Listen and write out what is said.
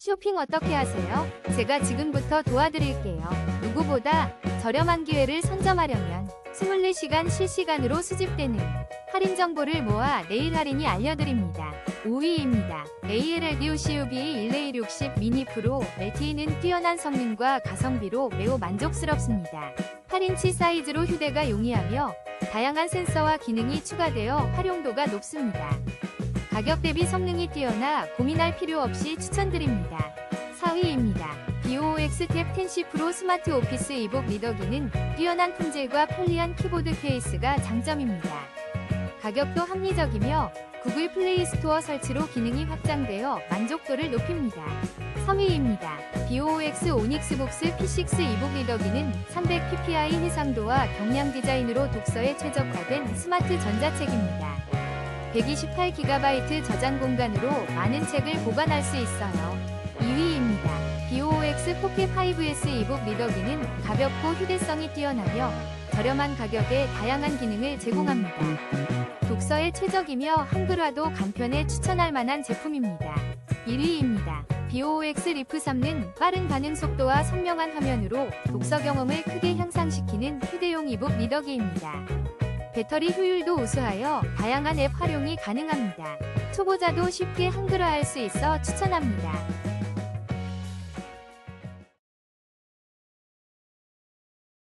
쇼핑 어떻게 하세요? 제가 지금부터 도와드릴게요. 누구보다 저렴한 기회를 선점하려면 24시간 실시간으로 수집되는 할인 정보를 모아 내일 할인이 알려드립니다. 5위입니다. ALLD CUV 1260 미니 프로 LTE는 뛰어난 성능과 가성비로 매우 만족스럽습니다. 8인치 사이즈로 휴대가 용이하며 다양한 센서와 기능이 추가되어 활용도가 높습니다. 가격 대비 성능이 뛰어나 고민할 필요 없이 추천드립니다. 4위입니다. BOX 탭 10C 프로 스마트 오피스 이복 리더기는 뛰어난 품질과 편리한 키보드 케이스가 장점입니다. 가격도 합리적이며 구글 플레이 스토어 설치로 기능이 확장되어 만족도를 높입니다. 3위입니다. BOX 오닉스 복스 P6 이북 리더기는 300 ppi 해상도와 경량 디자인으로 독서에 최적화된 스마트 전자책입니다. 128GB 저장 공간으로 많은 책을 보관할 수 있어요. 2위입니다. BOX 포켓 5S 이북 리더기는 가볍고 휴대성이 뛰어나며 저렴한 가격에 다양한 기능을 제공합니다. 독서에 최적이며 한글화도 간편에 추천할 만한 제품입니다. 1위입니다. BOX 리프 3는 빠른 반응 속도와 선명한 화면으로 독서 경험을 크게 향상시키는 휴대용 이북 리더기입니다. 배터리 효율도 우수하여 다양한 앱 활용이 가능합니다. 초보자도 쉽게 한글화할 수 있어 추천합니다.